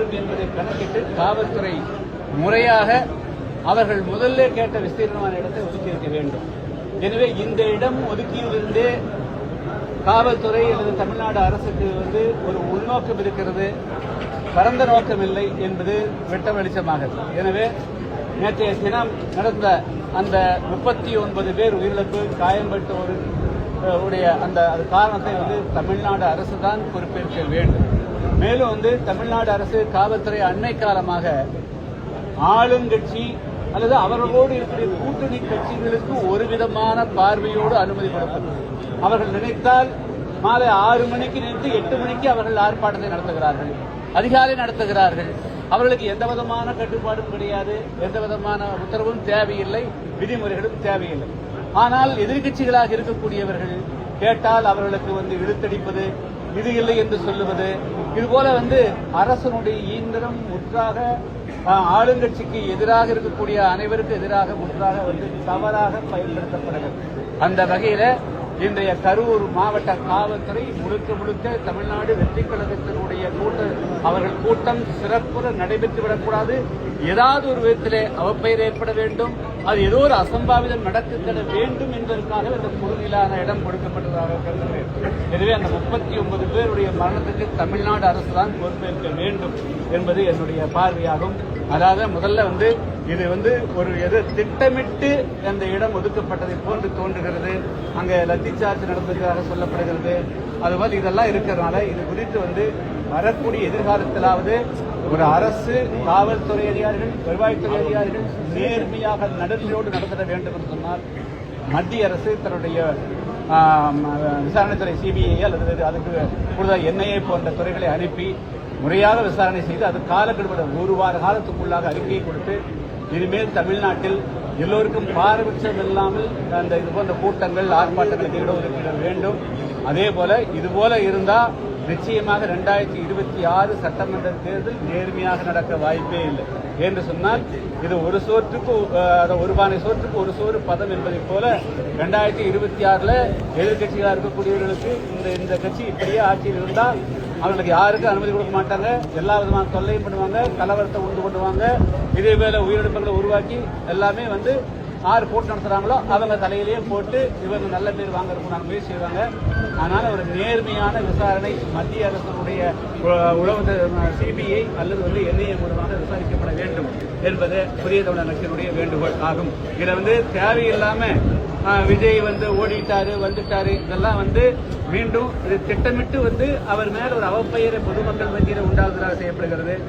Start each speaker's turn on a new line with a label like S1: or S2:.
S1: என்பதை கணக்கிட்டு காவல்துறை முறையாக அவர்கள் முதல்ல கேட்ட விஸ்தீர்ணமான இடத்தை ஒதுக்கியிருக்க வேண்டும். எனவே இந்த இடம் ஒதுக்கியிருந்தே காவல்துறை அல்லது தமிழ்நாடு அரசுக்கு வந்து ஒரு உள்நோக்கம் இருக்கிறது பரந்த நோக்கம் இல்லை என்பது வெட்ட வெளிச்சமாகிறது. எனவே நேற்றைய தினம் நடந்த அந்த முப்பத்தி ஒன்பது பேர் உயிரிழப்பு காயம்பட்டோருடைய உடைய அந்த காரணத்தை வந்து தமிழ்நாடு அரசு தான் பொறுப்பேற்க வேண்டும். மேலும் வந்து தமிழ்நாடு அரசு காவல்துறை அண்மை காலமாக ஆளுங்கட்சி அல்லது அவர்களோடு இருக்கிற கூட்டணி கட்சிகளுக்கு ஒரு விதமான பார்வையோடு அனுமதி கொடுப்பது. அவர்கள் நினைத்தால் மாலை ஆறு மணிக்கு நின்று எட்டு மணிக்கு அவர்கள் ஆர்ப்பாட்டத்தை நடத்துகிறார்கள் அதிகாலை நடத்துகிறார்கள். அவர்களுக்கு எந்த விதமான கட்டுப்பாடும் கிடையாது எந்த விதமான உத்தரவும் தேவையில்லை விதிமுறைகளும் தேவையில்லை. ஆனால் எதிர்க்கட்சிகளாக இருக்கக்கூடியவர்கள் கேட்டால் அவர்களுக்கு வந்து இழுத்தடிப்பது இது இல்லை என்று சொல்லுவது. இதுபோல வந்து அரசனுடைய இயந்திரம் முற்றாக ஆளுங்கட்சிக்கு எதிராக இருக்கக்கூடிய அனைவருக்கும் எதிராக முற்றாக வந்து தவறாக பயன்படுத்தப்படுகிறது. அந்த வகையில இன்றைய கரூர் மாவட்ட காவல்துறை முழுக்க முழுக்க தமிழ்நாடு வெற்றி கழகத்தினுடைய அவர்கள் கூட்டம் சிறப்புற நடைபெற்று விடக்கூடாது. ஏதாவது ஒரு விதத்திலே அவப்பெயர் ஏற்பட வேண்டும். அது ஏதோ ஒரு அசம்பாவிதம் நடக்க வேண்டும் என்பதற்காக இந்த பொருளிலான இடம் கொடுக்கப்பட்டதாக கருதுகிறேன். எனவே அந்த முப்பத்தி ஒன்பது பேருடைய மரணத்துக்கு தமிழ்நாடு அரசு தான் பொறுப்பேற்க வேண்டும் என்பது என்னுடைய பார்வையாகும். அதாவது முதல்ல வந்து இது வந்து ஒரு எது திட்டமிட்டு அந்த இடம் ஒதுக்கப்பட்டதை போன்று தோன்றுகிறது. அங்கே லத்தி சார்ஜ் நடந்ததாக சொல்லப்படுகிறது. அதுபோல் இதெல்லாம் இருக்கிறதுனால இது குறித்து வந்து வரக்கூடிய எதிர்காலத்திலாவது ஒரு அரசு காவல்துறை அதிகாரிகள் வருவாய்த்துறை அதிகாரிகள் நேர்மையாக நடுநிலையோடு நடத்திட வேண்டும் என்று சொன்னால் மத்திய அரசு தன்னுடைய விசாரணைத்துறை சிபிஐ அல்லது அதுக்கு கூடுதல் என்ஐஏ போன்ற துறைகளை அனுப்பி முறையாக விசாரணை செய்து அது காலக்கெடுபட ஒரு வார காலத்துக்குள்ளாக அறிக்கையை கொடுத்து இனிமேல் தமிழ்நாட்டில் எல்லோருக்கும் பாரபட்சம் இல்லாமல் அந்த இது போன்ற கூட்டங்கள் ஆர்ப்பாட்டங்களுக்கு ஈடுபட வேண்டும். அதே போல இது போல நிச்சயமாக ரெண்டாயிரத்தி இருபத்தி ஆறு சட்டமன்ற தேர்தல் நேர்மையாக நடக்க வாய்ப்பே இல்லை. என்று சொன்னால் இது ஒரு சோற்றுக்கு ஒரு பானை சோற்றுக்கு ஒரு சோறு பதம் என்பதைப் போல ரெண்டாயிரத்தி இருபத்தி ஆறில் எதிர்கட்சிகளாக இருக்கக்கூடியவர்களுக்கு இந்த இந்த கட்சி இப்படியே ஆட்சியில் இருந்தால் அவர்களுக்கு யாருக்கும் அனுமதி கொடுக்க மாட்டாங்க. எல்லா விதமான தொல்லையும் பண்ணுவாங்க கலவரத்தை உண்டு பண்ணுவாங்க. இதே வேலை உயிரிழப்புகளை உருவாக்கி எல்லாமே வந்து ஆறு போட்டு நடத்துறாங்களோ அவங்க தலையிலேயே போட்டு இவங்க நல்ல பேர் வாங்குறதுக்கு நாங்கள் முயற்சி செய்வாங்க. அதனால ஒரு நேர்மையான விசாரணை மத்திய அரசுடைய உழவு சிபிஐ அல்லது வந்து என்ஐஏ மூலமாக விசாரிக்கப்பட வேண்டும் என்பது புதிய தமிழர் கட்சியினுடைய வேண்டுகோள் ஆகும். இதில் வந்து தேவையில்லாம விஜய் வந்து ஓடிட்டாரு வந்துட்டாரு இதெல்லாம் வந்து மீண்டும் இது திட்டமிட்டு வந்து அவர் மேல ஒரு அவப்பெயரை பொதுமக்கள் மத்தியில் உண்டாகுதலாக செய்யப்படுகிறது.